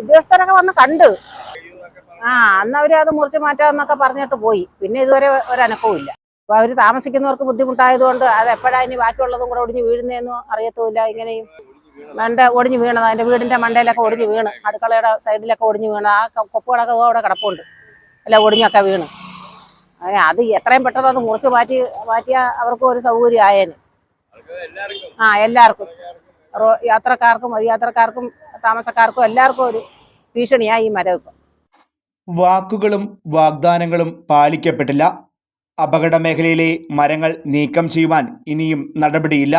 ഉദ്യോഗസ്ഥരൊക്കെ വന്ന് കണ്ട്. ആ അന്ന് അവർ അത് മുറിച്ച് മാറ്റാമെന്നൊക്കെ പറഞ്ഞിട്ട് പോയി. പിന്നെ ഇതുവരെ ഒരനക്കവും ഇല്ല. അപ്പൊ അവർ താമസിക്കുന്നവർക്ക് ബുദ്ധിമുട്ടായതുകൊണ്ട് അത് എപ്പോഴാ ഇനി ബാക്കിയുള്ളതും കൂടെ ഒടിഞ്ഞ് വീഴുന്നതെന്നും അറിയത്തുമില്ല. ഇങ്ങനെയും മണ്ട ഒടിഞ്ഞ് വീണത്. അതിന്റെ വീടിന്റെ മണ്ടയിലൊക്കെ ഒടിഞ്ഞ് വീണ്. അടുക്കളയുടെ സൈഡിലൊക്കെ ഒടിഞ്ഞ് വീണ്. ആ കൊപ്പുകളൊക്കെ അവിടെ കിടപ്പുണ്ട്. എല്ലാം ഒടിഞ്ഞൊക്കെ വീണ്. അങ്ങനെ അത് എത്രയും പെട്ടെന്ന് അത് മുറിച്ച് മാറ്റി മാറ്റിയാൽ അവർക്കും ഒരു സൗകര്യം ആയേന്. ആ എല്ലാവർക്കും. യാത്രക്കാർക്കും വഴിയാത്രക്കാർക്കും താമസക്കാർക്കും എല്ലാവർക്കും ഒരു ഭീഷണിയായി ഈ മരം ഇപ്പം. വാക്കുകളും വാഗ്ദാനങ്ങളും പാലിക്കപ്പെട്ടില്ല. അപകട മേഖലയിലെ മരങ്ങൾ നീക്കം ചെയ്യുവാൻ ഇനിയും നടപടിയില്ല.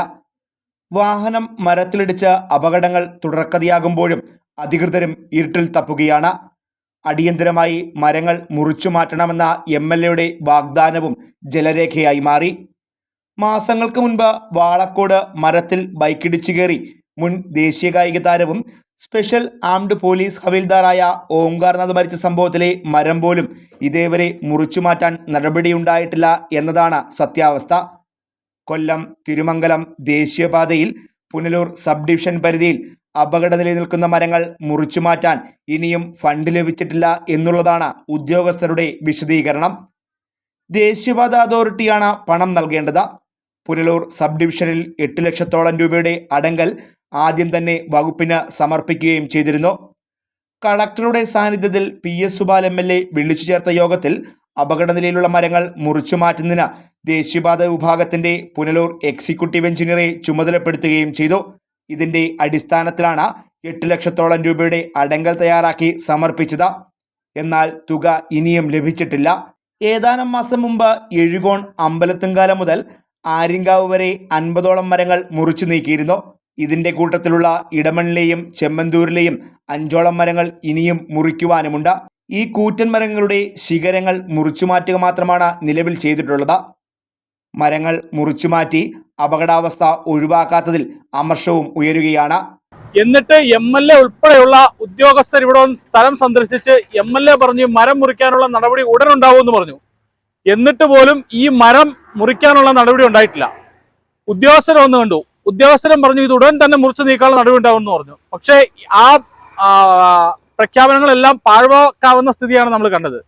വാഹനം മരത്തിലിടിച്ച് അപകടങ്ങൾ തുടർക്കഥയാകുമ്പോഴും അധികൃതരും ഇരുട്ടിൽ തപ്പുകയാണ്. അടിയന്തരമായി മരങ്ങൾ മുറിച്ചു മാറ്റണമെന്ന എം എൽ എയുടെ വാഗ്ദാനവും ജലരേഖയായി മാറി. മാസങ്ങൾക്ക് മുൻപ് വാളക്കോട് മരത്തിൽ ബൈക്കിടിച്ചു കയറി മുൻ ദേശീയ കായിക താരവും സ്പെഷ്യൽ ആംഡ് പോലീസ് ഹവിൽദാറായ ഓംകാർനാഥ് മരിച്ച സംഭവത്തിലെ മരം പോലും ഇതേവരെ മുറിച്ചു മാറ്റാൻ നടപടിയുണ്ടായിട്ടില്ല എന്നതാണ് സത്യാവസ്ഥ. കൊല്ലം തിരുമംഗലം ദേശീയപാതയിൽ പുനലൂർ സബ് ഡിവിഷൻ പരിധിയിൽ അപകട നിലനിൽക്കുന്ന മരങ്ങൾ മുറിച്ചു മാറ്റാൻ ഇനിയും ഫണ്ട് ലഭിച്ചിട്ടില്ല എന്നുള്ളതാണ് ഉദ്യോഗസ്ഥരുടെ വിശദീകരണം. ദേശീയപാത അതോറിറ്റിയാണ് പണം നൽകേണ്ടത്. പുനലൂർ സബ് ഡിവിഷനിൽ എട്ട് ലക്ഷത്തോളം രൂപയുടെ അടങ്കൽ ആദ്യം തന്നെ വകുപ്പിന് സമർപ്പിക്കുകയും ചെയ്തിരുന്നു. കളക്ടറുടെ സാന്നിധ്യത്തിൽ P S Supal M L A വിളിച്ചു ചേർത്ത യോഗത്തിൽ അപകടനിലയിലുള്ള മരങ്ങൾ മുറിച്ചു മാറ്റുന്നതിന് ദേശീയപാത വിഭാഗത്തിന്റെ പുനലൂർ എക്സിക്യൂട്ടീവ് എഞ്ചിനീയറെ ചുമതലപ്പെടുത്തുകയും ചെയ്തു. ഇതിന്റെ അടിസ്ഥാനത്തിലാണ് എട്ട് ലക്ഷത്തോളം രൂപയുടെ അടങ്കൽ തയ്യാറാക്കി സമർപ്പിച്ചത്. എന്നാൽ തുക ഇനിയും ലഭിച്ചിട്ടില്ല. ഏതാനും മാസം മുമ്പ് എഴുകോൺ അമ്പലത്തുംകാല മുതൽ ആര്യങ്കാവ് വരെ അൻപതോളം മരങ്ങൾ മുറിച്ചു നീക്കിയിരുന്നു. ഇതിന്റെ കൂട്ടത്തിലുള്ള ഇടമണ്ണിലെയും ചെമ്മന്തൂരിലെയും അഞ്ചോളം മരങ്ങൾ ഇനിയും മുറിക്കുവാനുമുണ്ട്. ഈ കൂറ്റൻ മരങ്ങളുടെ ശിഖരങ്ങൾ മുറിച്ചു മാറ്റുക മാത്രമാണ് നിലവിൽ ചെയ്തിട്ടുള്ളത്. മരങ്ങൾ മുറിച്ചു മാറ്റി അപകടാവസ്ഥ ഒഴിവാക്കാത്തതിൽ അമർഷവും ഉയരുകയാണ്. എന്നിട്ട് എം എൽ എ ഉൾപ്പെടെയുള്ള ഉദ്യോഗസ്ഥർ ഇവിടെ വന്ന് സ്ഥലം സന്ദർശിച്ച് എം എൽ എ പറഞ്ഞു മരം മുറിക്കാനുള്ള നടപടി ഉടൻ ഉണ്ടാവുമെന്ന് പറഞ്ഞു. എന്നിട്ട് പോലും ഈ മരം മുറിക്കാനുള്ള നടപടി ഉണ്ടായിട്ടില്ല. ഉദ്യോഗസ്ഥർ വന്ന് കണ്ടു. ഉദ്യോഗസ്ഥരും പറഞ്ഞു ഇത് ഉടൻ തന്നെ മുറിച്ചു നീക്കാനുള്ള നടപടി ഉണ്ടാവുമെന്ന് പറഞ്ഞു. പക്ഷേ ആ പ്രഖ്യാപനങ്ങളെല്ലാം പാഴ്വാക്കാവുന്ന സ്ഥിതിയാണ് നമ്മൾ കണ്ടത്.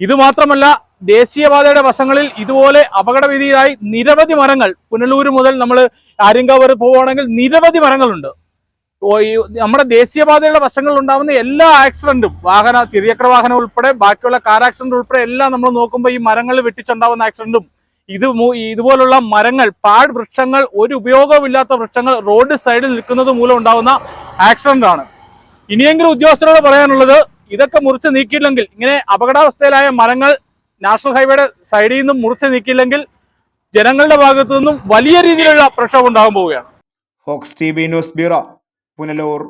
ഇത് മാത്രമല്ല ദേശീയപാതയുടെ വശങ്ങളിൽ ഇതുപോലെ അപകടവിധിയിലായി നിരവധി മരങ്ങൾ പുനലൂര് മുതൽ നമ്മൾ ആര്യങ്കാവ് വരെ പോവുകയാണെങ്കിൽ നിരവധി മരങ്ങളുണ്ട്. നമ്മുടെ ദേശീയപാതയുടെ വശങ്ങളിൽ ഉണ്ടാകുന്ന എല്ലാ ആക്സിഡന്റും വാഹന തിരിയക്ര വാഹനം ഉൾപ്പെടെ ബാക്കിയുള്ള കാർ ആക്സിഡന്റ് ഉൾപ്പെടെ എല്ലാം നമ്മൾ നോക്കുമ്പോൾ ഈ മരങ്ങൾ വെട്ടിച്ചുണ്ടാവുന്ന ആക്സിഡന്റും ഇത് ഇതുപോലുള്ള മരങ്ങൾ പാഴ് വൃക്ഷങ്ങൾ ഒരു ഉപയോഗമില്ലാത്ത വൃക്ഷങ്ങൾ റോഡ് സൈഡിൽ നിൽക്കുന്നത് മൂലം ഉണ്ടാകുന്ന ആക്സിഡന്റ് ആണ്. ഇനിയെങ്കിലും ഉദ്യോഗസ്ഥരോട് പറയാനുള്ളത് ഇതൊക്കെ മുറിച്ച് നീക്കിയില്ലെങ്കിൽ ഇങ്ങനെ അപകടാവസ്ഥയിലായ മരങ്ങൾ നാഷണൽ ഹൈവേയുടെ സൈഡിൽ നിന്നും മുറിച്ച് നീക്കിയില്ലെങ്കിൽ ജനങ്ങളുടെ ഭാഗത്തു നിന്നും വലിയ രീതിയിലുള്ള പ്രക്ഷോഭം ഉണ്ടാകാൻ പോവുകയാണ്. Fox T News bureau Punalur.